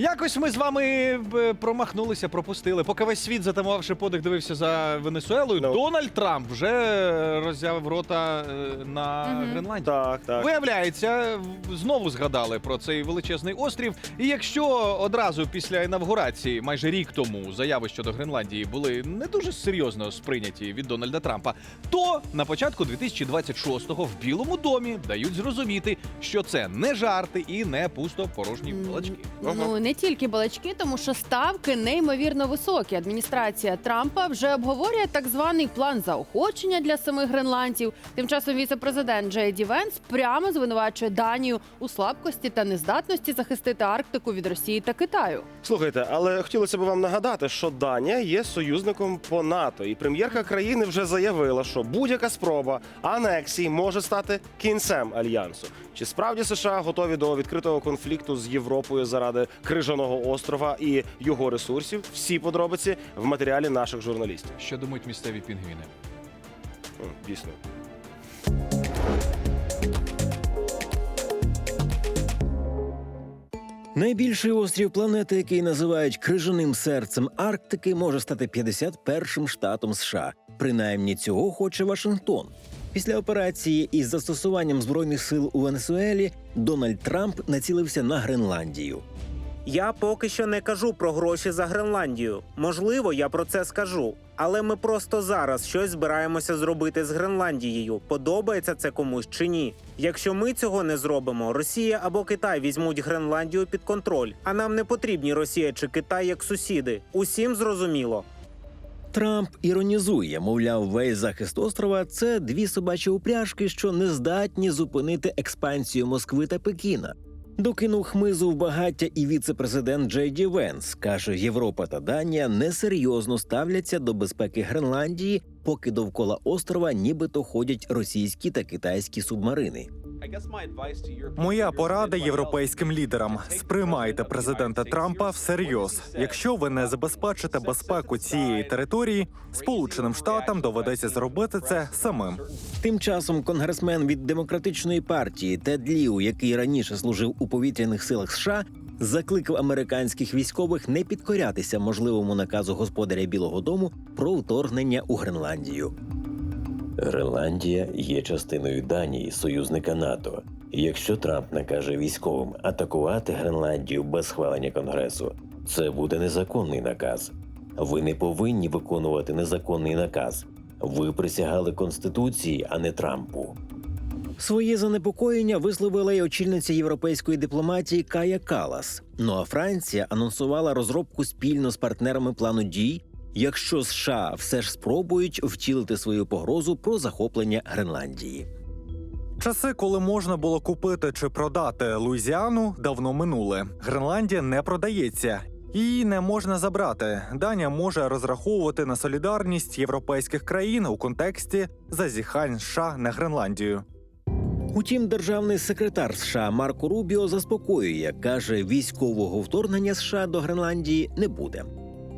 Якось ми з вами е, промахнулися, пропустили. Поки весь світ, затамувавши подих, дивився за Венесуелою, Ну. Дональд Трамп вже роззявив рота е, на Мгм. Гренландію. Так, так. Виявляється, в- знову згадали про цей величезний острів. І якщо одразу після інавгурації, майже рік тому, заяви щодо Гренландії були не дуже серйозно сприйняті від Дональда Трампа, то на початку 2026-го в Білому домі дають зрозуміти, що це не жарти і не пусто порожні балачки. Ну не тільки балачки, тому що ставки неймовірно високі. Адміністрація Трампа вже обговорює так званий план заохочення для самих гренландців. Тим часом віце-президент Джей Ді Венс прямо звинувачує Данію у слабкості та нездатності захистити Арктику від Росії та Китаю. Слухайте, але хотілося б вам нагадати, що Данія є союзником по НАТО, і прем'єрка країни вже заявила, що будь-яка спроба анексії може стати кінцем альянсу. Чи справді США готові до відкритого конфлікту з Європою заради крижаного острова і його ресурсів? Всі подробиці в матеріалі наших журналістів. Що думають місцеві пінгвіни? М, Дійсно. Найбільший острів планети, який називають крижаним серцем Арктики, може стати 51-м штатом США. Принаймні цього хоче Вашингтон. Після операції із застосуванням збройних сил у Венесуелі Дональд Трамп націлився на Гренландію. Я поки що не кажу про гроші за Гренландію. Можливо, я про це скажу. Але ми просто зараз щось збираємося зробити з Гренландією. Подобається це комусь чи ні? Якщо ми цього не зробимо, Росія або Китай візьмуть Гренландію під контроль. А нам не потрібні Росія чи Китай як сусіди. Усім зрозуміло. Трамп іронізує, мовляв, весь захист острова це дві собачі упряжки, що не здатні зупинити експансію Москви та Пекіна. Докинув хмизу в багаття і віце-президент Джей Ді Венс каже, Європа та Данія несерйозно ставляться до безпеки Гренландії, поки довкола острова нібито ходять російські та китайські субмарини. Моя порада європейським лідерам: сприймайте президента Трампа всерйоз. Якщо ви не забезпечите безпеку цієї території, Сполученим Штатам доведеться зробити це самим. Тим часом конгресмен від демократичної партії Тед Ліу, який раніше служив у повітряних силах США, закликав американських військових не підкорятися можливому наказу господаря Білого Дому про вторгнення у Гренландію. Гренландія є частиною Данії, союзника НАТО. Якщо Трамп накаже військовим атакувати Гренландію без схвалення Конгресу, це буде незаконний наказ. Ви не повинні виконувати незаконний наказ. Ви присягали Конституції, а не Трампу. Своє занепокоєння висловила й очільниця європейської дипломатії Кая Калас. Ну а Франція анонсувала розробку спільно з партнерами плану дій, якщо США все ж спробують втілити свою погрозу про захоплення Гренландії. Часи, коли можна було купити чи продати Луїзіану, давно минули. Гренландія не продається. Її не можна забрати. Данія може розраховувати на солідарність європейських країн у контексті зазіхань США на Гренландію. Утім, державний секретар США Марко Рубіо заспокоює, каже, військового вторгнення США до Гренландії не буде.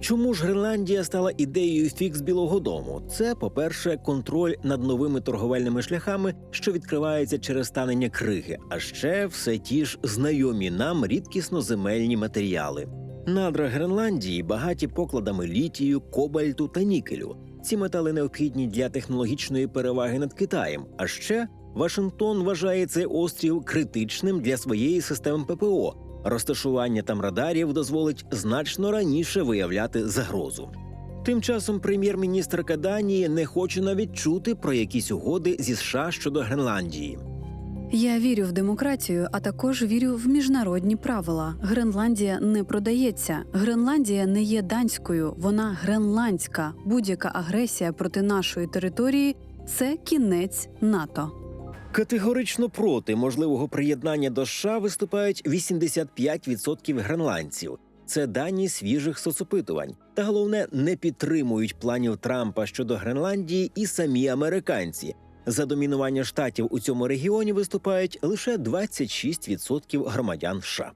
Чому ж Гренландія стала ідеєю фікс Білого Дому? Це, по-перше, контроль над новими торговельними шляхами, що відкриваються через станення криги, а ще все ті ж знайомі нам рідкісно земельні матеріали. Надра Гренландії багаті покладами літію, кобальту та нікелю. Ці метали необхідні для технологічної переваги над Китаєм. А ще Вашингтон вважає цей острів критичним для своєї системи ППО. Розташування там радарів дозволить значно раніше виявляти загрозу. Тим часом прем'єр-міністрка Данії не хоче навіть чути про якісь угоди зі США щодо Гренландії. Я вірю в демократію, а також вірю в міжнародні правила. Гренландія не продається. Гренландія не є данською, вона гренландська. Будь-яка агресія проти нашої території це кінець НАТО. Категорично проти можливого приєднання до США виступають 85% гренландців. Це дані свіжих соцопитувань. Та головне, не підтримують планів Трампа щодо Гренландії і самі американці. За домінування штатів у цьому регіоні виступають лише 26% громадян США.